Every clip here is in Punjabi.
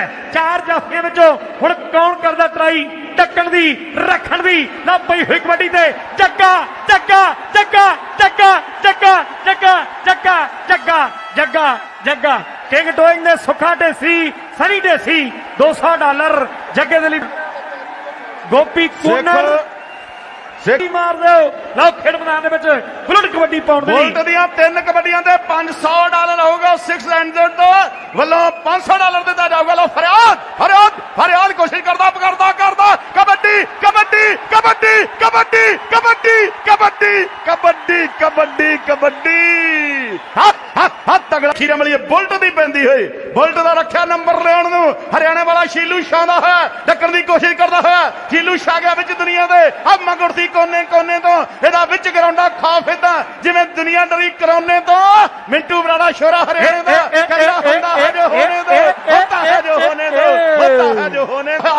ਹੈ। ਚਾਰ ਜਾਫੀਆਂ ਵਿੱਚੋਂ ਹੁਣ ਕੌਣ ਕਰਦਾ ਟਰਾਈ ਟੱਕਣ ਦੀ ਰੱਖਣ ਦੀ ਨਾ ਪਈ ਹੋਈ ਕਬੱਡੀ ਤੇ। ਜੱਗਾ ਜੱਗਾ ਜੱਗਾ ਜੱਗਾ ਜੱਗਾ ਜੱਗਾ ਜੱਗਾ ਜੱਗਾ ਜੱਗਾ ਜੱਗਾ। ਕਿੰਗ ਟੋਇੰਗ ਨੇ ਸੁੱਖਾ ਢੇਸੀ ਸਨੀ ਢੇਸੀ 200 ਡਾਲਰ ਜੱਗੇ ਦੇ ਲਈ। ਗੋਪੀ ਕੂਨਰ ਸਿੱਧੀ ਮਾਰ ਦਿਓ? ਲਓ ਖੇਡ ਮੈਦਾਨ ਦੇ ਵਿੱਚ ਬੁਲਟ ਕਬੱਡੀ ਪਾਉਣ ਦੇ ਲਈ। ਬੁਲਟ ਦੀਆਂ ਤਿੰਨ ਕਬੱਡੀਆਂ ਤੇ 500 ਡਾਲਰ ਹੋਊਗਾ 6 ਲੈਂਡਰ ਤੋਂ। ਵੱਲੋਂ 500 ਡਾਲਰ ਦਿੱਤਾ ਜਾਊਗਾ। ਲਓ ਫਰਿਆਦ ਫਰਿਆਦ ਫਰਿਆਦ ਕੋਸ਼ਿਸ਼ ਕਰਦਾ ਕਰਦਾ ਕਰਦਾ। ਕਬੱਡੀ ਕਬੱਡੀ ਕਬੱਡੀ ਕਬੱਡੀ ਕਬੱਡੀ ਕਬੱਡੀ ਕਬੱਡੀ ਕਬੱਡੀ ਕਬੱਡੀ। ਹੱਥ ਤਗੜਾ। ਖੀਰੇ ਮਲੀ ਬੁਲਟ ਦੀ ਪੈਂਦੀ ਹੋਈ। ਬੁਲਟ ਦਾ ਰੱਖਿਆ ਨੰਬਰ ਲੈਣ ਨੂੰ। ਹਰਿਆਣੇ ਵਾਲਾ ਸ਼ੀਲੂ ਸ਼ਾਹ ਦਾ ਹੈ ਟੱਕਣ ਦੀ ਕੋਸ਼ਿਸ਼ ਕਰਦਾ ਹੋਇਆ। ਸ਼ੀਲੂ ਸ਼ਾਹ ਗਿਆ ਵਿੱਚ ਦੁਨੀਆ ਦੇ। ਆ ਮਗਰਤੀ ਕੋਨੇ ਕੋਨੇ ਤੋਂ। ਇਹਦਾ ਵਿੱਚ ਗਰਾਉਂਡਾ ਖਾਫ ਇਦਾਂ ਜਿਵੇਂ ਦੁਨੀਆ ਡਰੀ ਕਰੋਨੇ ਤੋਂ। ਮਿੰਟੂ ਬਰਾੜਾ ਸ਼ੋਰਾ ਹਰਿਆਣੇ ਦਾ। ਕਹਿੰਦਾ ਹੁੰਦਾ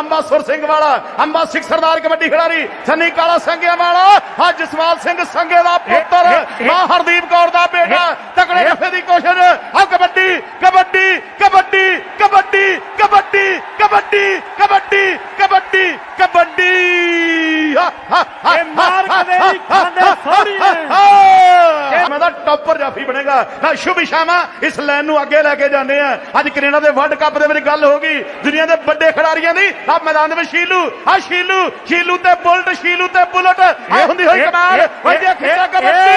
ਹੋਣੇ ਦੋ ਅੰਬਾ ਸੁਰ ਸਿੰਘ ਵਾਲਾ ਅੰਬਾ ਸਿੱਖ ਸਰਦਾਰ ਕਬੱਡੀ ਖਿਡਾਰੀ ਸੰਨੀ ਕਾਲਾ ਸੰਗਿਆ ਵਾਲਾ ਆ ਜਸਵਾਲ ਸਿੰਘ ਸੰਗੇ ਦਾ ਪੁੱਤਰ ਮਾਂ ਹਰਦੀਪ ਕੌਰ ਦਾ ਬੇਟਾ ਤਕੜੇ ਰਫੇ ਦੀ ਕੋਸ਼ਿਸ਼ ਆ ਕਬੱਡੀ ਕਬੱਡੀ ਕਬੱਡੀ ਕਬੱਡੀ ਕਬੱਡੀ ਕਬੱਡੀ ਕਬੱਡੀ ਕਬੱਡੀ ਕਬੱਡੀ। ਹਾ ਹਾ ਹਾ ਇਹ ਮਾਰ ਕੇ ਨਹੀਂ ਖਾਂਦੇ ਸੌਰੀ ਟੌਪਰ ਜਾਫੀ ਬਣੇਗਾ। ਹਾਂ ਸ਼ੁਭ ਸ਼ਾਮਾ ਇਸ ਲਾਈਨ ਨੂੰ ਅੱਗੇ ਲੈ ਕੇ ਜਾਂਦੇ ਆ। ਅੱਜ ਕੈਨੇਡਾ ਦੇ ਵਰਲਡ ਕੱਪ ਦੇ ਵਿੱਚ ਗੱਲ ਹੋ ਗਈ। ਦੁਨੀਆ ਦੇ ਵੱਡੇ ਖਿਡਾਰੀਆਂ ਦੀ। ਆ ਮੈਦਾਨ ਦੇ ਵਿੱਚ ਸ਼ੀਲੂ ਆ ਸ਼ੀਲੂ ਸ਼ੀਲੂ ਤੇ ਬੁਲਟ ਸ਼ੀਲੂ ਤੇ ਬੁਲਟ। ਇਹ ਹੁੰਦੀ ਹੋਈ ਕਮਾਲ। ਵਧੀਆ ਖੇਡਾ ਕਬੱਡੀ